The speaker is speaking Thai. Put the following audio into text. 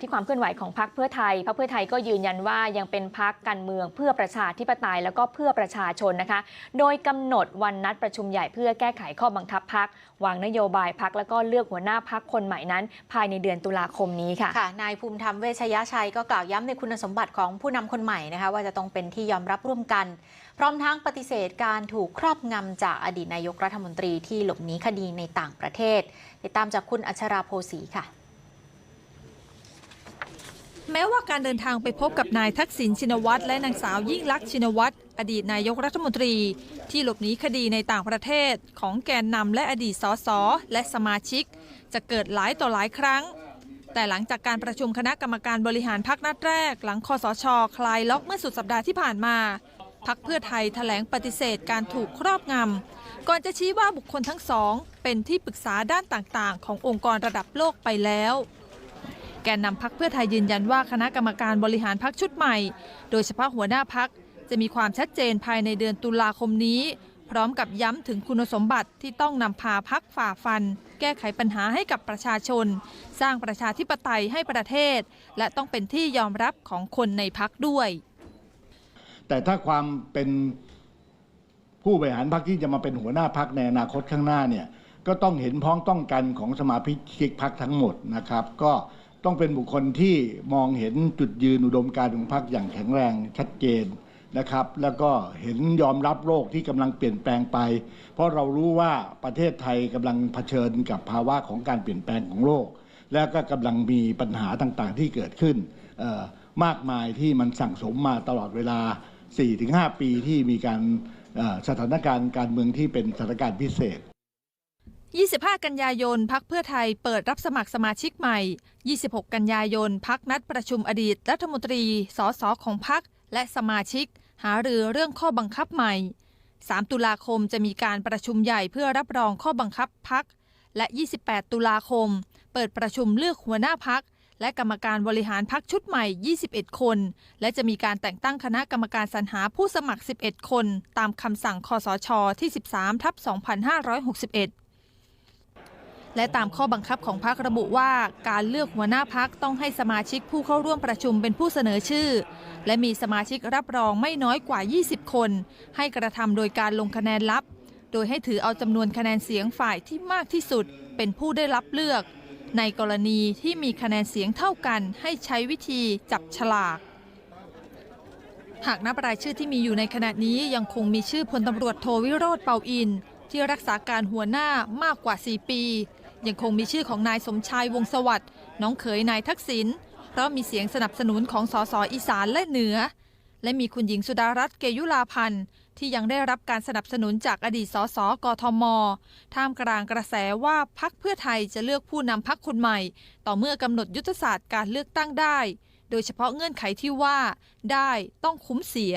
ที่ความเคลื่อนไหวของพรรคเพื่อไทยพรรคเพื่อไทยก็ยืนยันว่ายังเป็นพรรคการเมืองเพื่อประชาธิปไตยแล้วก็เพื่อประชาชนนะคะ โดยกำหนดวันนัดประชุมใหญ่เพื่อแก้ไขข้อบังคับพรรควางนโยบายพรรคแล้วก็เลือกหัวหน้าพรรคคนใหม่นั้น ภายในเดือนตุลาคมนี้ค่ะค่ะ นายภูมิธรรมเวชยชัยก็กล่าวย้ำในคุณสมบัติของผู้นำคนใหม่นะคะว่าจะต้องเป็นที่ยอมรับร่วมกัน พร้อมทั้งปฏิเสธการถูกครอบงำจากอดีตนายกรัฐมนตรีที่หลบหนีคดีในต่างประเทศ ติดตามจากคุณอัชราโพสีค่ะ แม้ว่าการเดินทางไปพบกับนายทักษิณชินวัตรและนางสาวยิ่งลักษณ์ชินวัตรอดีตนายกรัฐมนตรี ที่หลบหนีคดีในต่างประเทศ ของแกนนำและอดีตสสและสมาชิก จะเกิดหลายต่อหลายครั้ง แต่หลังจากการประชุมคณะกรรมการบริหารพักนัดแรก หลังคอสช คลายล็อกเมื่อสุดสัปดาห์ที่ผ่านมาพักเพื่อไทยแถลงปฏิเสธการถูกครอบงำก่อนจะชี้ว่าบุคคลทั้งสอง เป็นที่ปรึกษาด้านต่างๆ ขององค์กรระดับโลกไปแล้ว แกนนำพักเพื่อไทยยืนยันว่าคณะกรรมการบริหารพักชุดใหม่ โดยเฉพาะหัวหน้าพักจะมีความชัดเจนภายในเดือนตุลาคมนี้ พร้อมกับย้ำถึงคุณสมบัติที่ต้องนำพาพักฝ่าฟัน แก้ไขปัญหาให้กับประชาชน สร้างประชาธิปไตยให้ประเทศ และต้องเป็นที่ยอมรับของคนในพักด้วย แต่ถ้าความเป็นผู้บริหารพรรคที่จะมาเป็นหัวหน้าพรรคในอนาคตข้างหน้าเนี่ยก็ต้องเห็นพ้องต้องกันของสมาชิกพรรคทั้งหมดนะครับ ก็ ต้องเป็นบุคคลที่มองเห็นจุดยืนอุดมการณ์ของพรรคอย่างแข็งแรงชัดเจนนะครับ แล้วก็เห็นยอมรับโลกที่กำลังเปลี่ยนแปลงไป เพราะเรารู้ว่าประเทศไทยกำลังเผชิญกับภาวะของการเปลี่ยนแปลงของโลก แล้วก็กำลังมีปัญหาต่างๆ ที่เกิดขึ้นมากมายที่มันสั่งสมมาตลอดเวลา 4-5 ปีที่มีการสถานการณ์การเมืองที่เป็นสถานการณ์พิเศษ 25 กันยายนพักเพื่อไทยเปิดรับสมัครสมาชิกใหม่ 26 กันยายนพักนัดประชุมอดีตรัฐมนตรี สสของพักและสมาชิก หารือเรื่องข้อบังคับใหม่ 3 ตุลาคมจะมีการประชุมใหญ่เพื่อรับรองข้อบังคับพัก และ 28 ตุลาคม เปิดประชุมเลือกหัวหน้าพัก และกรรมการบริหารพักชุดใหม่ 21 คน และจะมีการแต่งตั้งคณะกรรมการสรรหาผู้สมัคร 11 คน ตามคำสั่งคอสชที่ 13ทับ2561 และตามข้อบังคับของพักระบุว่าการเลือกหัวหน้าพักต้องให้สมาชิกผู้เข้าร่วมประชุมเป็นผู้เสนอชื่อ และมีสมาชิกรับรองไม่น้อยกว่า 20 คน ให้กระทำโดยการลงคะแนนลับ โดยให้ถือเอาจำนวนคะแนนเสียงฝ่ายที่มากที่สุด เป็นผู้ได้รับเลือก ในกรณีที่มีคะแนนเสียงเท่ากันให้ใช้วิธีจับฉลากหากนับรายชื่อที่มีอยู่ในขณะนี้ยังคงมีชื่อพลตำรวจโทวิโรธเปาอิน ที่รักษาการหัวหน้ามากกว่า 4 ปี ยังคงมีชื่อของนายสมชายวงสวัสดิ์น้องเขยนายทักษิณเพราะมีเสียงสนับสนุนของสสอีสานและเหนือ และมีคุณหญิงสุดารัตน์เกยุลาพันธ์ที่ยังได้รับการสนับสนุนจากอดีตสสกทม ท่ามกลางกระแสว่าพักเพื่อไทยจะเลือกผู้นำพักคนใหม่ ต่อเมื่อกำหนดยุทธศาสตร์การเลือกตั้งได้ โดยเฉพาะเงื่อนไขที่ว่า ได้ต้องคุ้มเสีย